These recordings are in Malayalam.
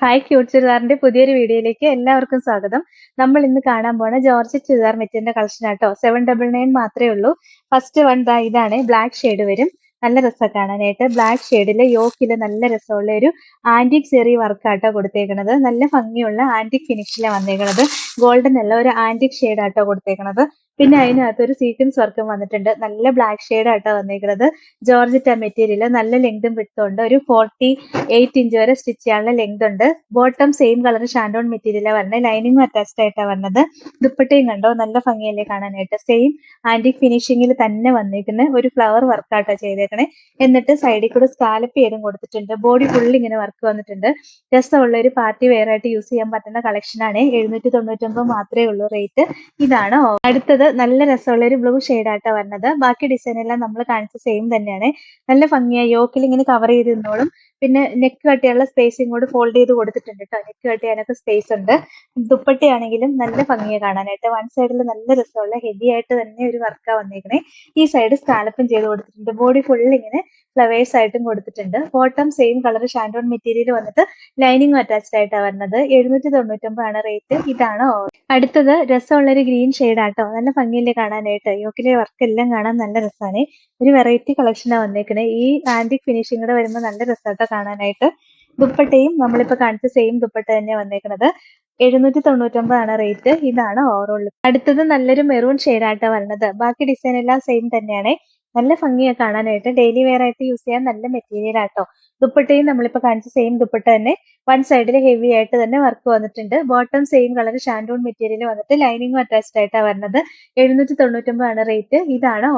ഹായ് ക്യൂട്ട് ചുരിദാറിന്റെ പുതിയൊരു വീഡിയോയിലേക്ക് എല്ലാവർക്കും സ്വാഗതം. നമ്മൾ ഇന്ന് കാണാൻ പോണ ജോർജ് ചുരിദാർ മെറ്റീരിയലിന്റെ കളക്ഷൻ ആട്ടോ. സെവൻ ഡബിൾ നയൻ മാത്രമേ ഉള്ളൂ. ഫസ്റ്റ് വൺ ദാ ഇതാണ്. ബ്ലാക്ക് ഷെയ്ഡ് വരും. നല്ല രസം കാണാനായിട്ട്. ബ്ലാക്ക് ഷെയ്ഡിൽ യോക്കിൽ നല്ല രസമുള്ള ഒരു ആന്റിക് ചെറിയ വർക്കാട്ടോ കൊടുത്തേക്കണത്. നല്ല ഭംഗിയുള്ള ആന്റിക് ഫിനിഷിലാണ് വന്നേക്കണത്. ഗോൾഡൻ അല്ല ഒരു ആന്റിക് ഷെയ്ഡ് ആട്ടോ കൊടുത്തേക്കണത്. പിന്നെ അതിനകത്ത് ഒരു സീക്വൻസ് വർക്കും വന്നിട്ടുണ്ട്. നല്ല ബ്ലാക്ക് ഷെയ്ഡ് ആട്ടോ വന്നേക്കുന്നത് ജോർജിറ്റ മെറ്റീരിയൽ നല്ല ലെങ്തും വിട്ടും ഉണ്ട്. ഒരു ഫോർട്ടി എയ്റ്റ് ഇഞ്ച് വരെ സ്റ്റിച്ച് ചെയ്യാനുള്ള ലെങ്ത് ഉണ്ട്. ബോട്ടം സെയിം കളർ ഷാൻഡോൺ മെറ്റീരിയലാണ് വരുന്നത് ലൈനിങ്ങും അറ്റാച്ച്ഡ് ആയിട്ടാണ് വരുന്നത് ദുപ്പട്ടയും കണ്ടോ? നല്ല ഭംഗിയല്ലേ കാണാനായിട്ട്. സെയിം ആന്റിക് ഫിനിഷിംഗിൽ തന്നെ വന്നിരിക്കുന്ന ഒരു ഫ്ലവർ വർക്കാട്ടോ ചെയ്തേക്കണേ. എന്നിട്ട് സൈഡിൽ കൂടെ സ്കാലപ്പ് ചെയ്തും കൊടുത്തിട്ടുണ്ട്. ബോഡി ഫുൾ ഇങ്ങനെ വർക്ക് വന്നിട്ടുണ്ട്. രസമുള്ള ഒരു പാർട്ടി വെയർ ആയിട്ട് യൂസ് ചെയ്യാൻ പറ്റുന്ന കളക്ഷനാണ് എഴുന്നൂറ്റി തൊണ്ണൂറ്റൊമ്പത് മാത്രമേ ഉള്ളൂ റേറ്റ് ഇതാണ്. അടുത്തത് നല്ല രസമുള്ള ഒരു ബ്ലൂ ആട്ടോ വരുന്നത് ബാക്കി ഡിസൈൻ എല്ലാം നമ്മൾ കാണിച്ച സെയിം തന്നെയാണ്. നല്ല ഭംഗിയായി യോക്കിൽ ഇങ്ങനെ കവർ ചെയ്ത് നിന്നോളും. പിന്നെ നെക്ക് കട്ടിയുള്ള സ്പേസ് ഇങ്ങോട്ട് ഫോൾഡ് ചെയ്ത് കൊടുത്തിട്ടുണ്ട് കേട്ടോ നെക്ക് കട്ട് ചെയ്യാനൊക്കെ സ്പേസ് ഉണ്ട്. ദുപ്പട്ടയാണെങ്കിലും നല്ല ഭംഗിയെ കാണാനായിട്ട്. വൺ സൈഡിൽ നല്ല രസമുള്ള ഹെവി ആയിട്ട് തന്നെ ഒരു വർക്കാണ് വന്നേക്കണേ. ഈ സൈഡ് സ്കാലപ്പും ചെയ്ത് കൊടുത്തിട്ടുണ്ട്. ബോഡി ഫുൾ ഇങ്ങനെ ഫ്ലവേഴ്സ് ആയിട്ടും കൊടുത്തിട്ടുണ്ട്. ബോട്ടം സെയിം കളർ ഷാൻഡോൺ മെറ്റീരിയൽ വന്നിട്ട് ലൈനിങ് അറ്റാച്ച്ഡ് ആയിട്ടാണ് വരുന്നത്. എഴുന്നൂറ്റി തൊണ്ണൂറ്റൊമ്പതാണ് റേറ്റ് ഇതാണ് അടുത്തത് രസമുള്ള ഒരു ഗ്രീൻ ഷെയ്ഡ് ആട്ടോ. നല്ല ഭംഗിയില്ലേ കാണാനായിട്ട്. യോക്കിലെ വർക്ക് എല്ലാം കാണാൻ നല്ല രസമാണ് ഒരു വെറൈറ്റി കളക്ഷനാണ് വന്നേക്കണേ. ഈ ആന്റിക് ഫിനിഷിംഗ് കൂടെ വരുമ്പോൾ നല്ല രസമാട്ടോ കാണാനായിട്ട്. ദുപ്പട്ടയും നമ്മളിപ്പോ കാണിച്ച സെയിം ദുപ്പട്ട തന്നെ വന്നേക്കുന്നത് എഴുന്നൂറ്റി തൊണ്ണൂറ്റൊമ്പതാണ് റേറ്റ് ഇതാണ് ഓവറോൾ അടുത്തത് നല്ലൊരു മെറൂൺ ഷെയ്ഡായിട്ടാണ് വരുന്നത് ബാക്കി ഡിസൈൻ എല്ലാം സെയിം തന്നെയാണ്. നല്ല ഭംഗിയാണ് കാണാനായിട്ട്. ഡെയിലി വെയർ ആയിട്ട് യൂസ് ചെയ്യാൻ നല്ല മെറ്റീരിയൽ ആട്ടോ. ദുപ്പട്ടയും നമ്മളിപ്പോ കാണിച്ച സെയിം ദുപ്പട്ട തന്നെ. വൺ സൈഡിൽ ഹെവി ആയിട്ട് തന്നെ വർക്ക് വന്നിട്ടുണ്ട്. Bottom same colour shantoon material വന്നിട്ട് ലൈനിങ്ങും അറ്റാച്ച്ഡ് ആയിട്ടാണ് വരുന്നത് എഴുന്നൂറ്റി തൊണ്ണൂറ്റൊമ്പതാണ് റേറ്റ് ഇതാണ്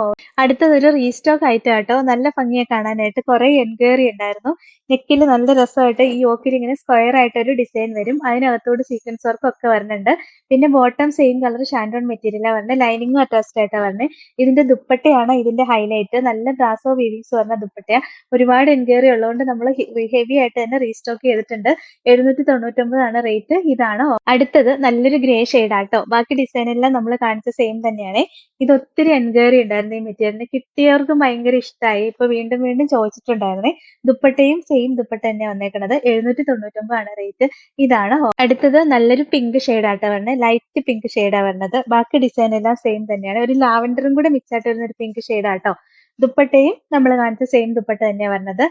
അടുത്തതൊരു റീസ്റ്റോക്ക് ആയിട്ട് കേട്ടോ നല്ല ഭംഗിയെ കാണാനായിട്ട് കുറെ എൻക്വയറി ഉണ്ടായിരുന്നു. നെക്കിൽ നല്ല രസമായിട്ട് ഈ ഓക്കിൽ ഇങ്ങനെ സ്ക്വയർ ആയിട്ട് ഒരു ഡിസൈൻ വരും. അതിനകത്തോട് സീക്വൻസ് വർക്ക് ഒക്കെ വരുന്നുണ്ട് പിന്നെ ബോട്ടം സെയിം കളർ ഷാൻഡോൺ മെറ്റീരിയലാണ് വരുന്നത് ലൈനിങ്ങും അറ്റാച്ച്ഡ് ആയിട്ടാണ് വരുന്നത് ഇതിന്റെ ദുപ്പട്ടയാണ് ഇതിന്റെ ഹൈലൈറ്റ് നല്ല ബ്രാസോ വീവിങ്സ് വരുന്ന ദുപ്പട്ടയാണ് ഒരുപാട് എൻക്വയറി ഉള്ളതുകൊണ്ട് നമ്മൾ ഹെവി ആയിട്ട് തന്നെ റീസ്റ്റോക്ക് ചെയ്തിട്ടുണ്ട്. എഴുന്നൂറ്റി തൊണ്ണൂറ്റൊമ്പതാണ് റേറ്റ് ഇതാണ് അടുത്തത് നല്ലൊരു ഗ്രേ ഷെയ്ഡാട്ടോ ബാക്കി ഡിസൈൻ എല്ലാം നമ്മൾ കാണിച്ച സെയിം തന്നെയാണ്. ഇത് ഒത്തിരി എൻക്വയറി ഉണ്ടായിരുന്നു ഈ മെറ്റീരിയലിന് കിട്ടിയവർക്കും ഭയങ്കര ഇഷ്ടമായി ഇപ്പൊ വീണ്ടും വീണ്ടും ചോദിച്ചിട്ടുണ്ടായിരുന്നേ ദുപ്പട്ടയും സെയിം ദുപ്പട്ട തന്നെ വന്നേക്കണത്. എഴുന്നൂറ്റി തൊണ്ണൂറ്റൊമ്പതാണ് റേറ്റ് ഇതാണ് അടുത്തത് നല്ലൊരു പിങ്ക് ഷെയ്ഡ് ആട്ടോ വരുന്നത് ലൈറ്റ് പിങ്ക് ഷെയ്ഡാണ് വരുന്നത് ബാക്കി ഡിസൈൻ എല്ലാം സെയിം തന്നെയാണ്. ഒരു ലാവൻഡറും കൂടെ മിക്സ് ആയിട്ട് വരുന്ന ഒരു പിങ്ക് ഷെയ്ഡ് ആട്ടോ. ദുപ്പട്ടയും നമ്മൾ കാണിച്ച സെയിം ദുപ്പട്ട തന്നെയാണ് വരുന്നത്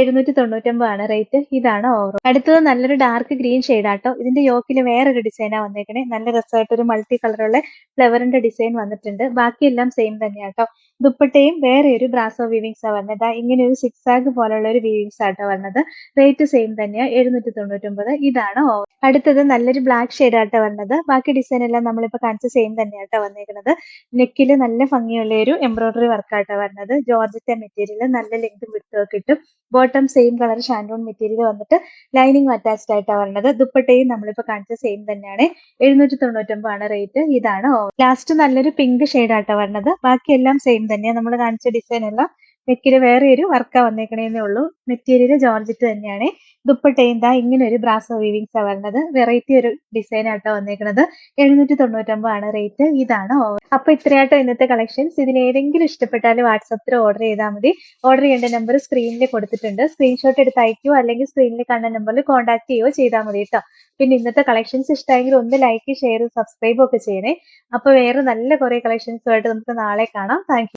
എഴുന്നൂറ്റി തൊണ്ണൂറ്റൊമ്പതാണ് റേറ്റ് ഇതാണ് ഓവർ അടുത്തത് നല്ലൊരു ഡാർക്ക് ഗ്രീൻ ഷെയ്ഡ് ആട്ടോ. ഇതിന്റെ യോക്കിൽ വേറൊരു ഡിസൈനാ വന്നേക്കണേ. നല്ല രസമായിട്ട് ഒരു മൾട്ടി കളറുള്ള ഫ്ലവറിന്റെ ഡിസൈൻ വന്നിട്ടുണ്ട്. ബാക്കിയെല്ലാം സെയിം തന്നെയാട്ടോ. ദുപ്പട്ടയും വേറെ ഒരു ബ്രാസോ വീവിങ്സ് ആണ് വന്നത് ഇങ്ങനെ ഒരു സിക്സ് ആഗ് പോലുള്ള ഒരു വീവിങ്സ് ആട്ടോ വന്നത്. റേറ്റ് സെയിം തന്നെയാണ് എഴുന്നൂറ്റി തൊണ്ണൂറ്റൊമ്പത് ഇതാണ് ഓവർ അടുത്തത് നല്ലൊരു ബ്ലാക്ക് ഷെയ്ഡ് ആട്ടോ വന്നത്. ബാക്കി ഡിസൈൻ എല്ലാം നമ്മളിപ്പോ കാണിച്ച സെയിം തന്നെയാട്ടോ വന്നിരിക്കുന്നത് നെക്കിൽ നല്ല ഭംഗിയുള്ള ഒരു എംബ്രോയിഡറി വർക്കാട്ടോ വന്നത്. ജോർജറ്റ മെറ്റീരിയൽ നല്ല ലെങ്ത് വിട്ട് കിട്ടും ബോട്ടം സെയിം കളർ ഷാൻഡോൺ മെറ്റീരിയൽ വന്നിട്ട് ലൈനിങ് അറ്റാച്ച്ഡ് ആയിട്ടാണ് വരുന്നത് ദുപ്പട്ടയും നമ്മളിപ്പോ കാണിച്ച സെയിം തന്നെയാണ്. എഴുന്നൂറ്റി തൊണ്ണൂറ്റൊമ്പതാണ് റേറ്റ് ഇതാണ് ഓവർ ലാസ്റ്റ് നല്ലൊരു പിങ്ക് ഷെയ്ഡ് ആട്ടോ വരുന്നത് ബാക്കിയെല്ലാം സെയിം തന്നെയാണ് നമ്മൾ കാണിച്ച ഡിസൈൻ എല്ലാം നെക്കിൽ വേറെ ഒരു വർക്കാ വന്നേക്കണേന്നേ ഉള്ളൂ. മെറ്റീരിയൽ ജോർജറ്റ് തന്നെയാണ്. ദുപ്പട്ടയും ഇങ്ങനെ ഒരു ബ്രാസോ വീവിങ്സ് ആ വരുന്നത് വെറൈറ്റി ഒരു ഡിസൈൻ ആട്ടോ വന്നേക്കുന്നത് എഴുന്നൂറ്റി തൊണ്ണൂറ്റൊമ്പതാണ് റേറ്റ് ഇതാണ് അപ്പൊ ഇത്രയാട്ടോ ഇന്നത്തെ കളക്ഷൻസ് ഇതിന് ഏതെങ്കിലും ഇഷ്ടപ്പെട്ടാൽ വാട്സപ്പിൽ ഓർഡർ ചെയ്താൽ മതി. ഓർഡർ ചെയ്യേണ്ട നമ്പർ സ്ക്രീനിൽ കൊടുത്തിട്ടുണ്ട്. സ്ക്രീൻഷോട്ട് എടുത്ത് അയക്കുകയോ അല്ലെങ്കിൽ സ്ക്രീനിൽ കണ്ട നമ്പറിൽ കോൺടാക്ട് ചെയ്യുകയോ ചെയ്താൽ മതി കേട്ടോ പിന്നെ ഇന്നത്തെ കളക്ഷൻസ് ഇഷ്ടമെങ്കിൽ ഒന്ന് ലൈക്ക് ഷെയർ സബ്സ്ക്രൈബ് ഒക്കെ ചെയ്യണേ. അപ്പൊ വേറെ നല്ല കുറെ കളക്ഷൻസുമായിട്ട് നമുക്ക് നാളെ കാണാം. താങ്ക്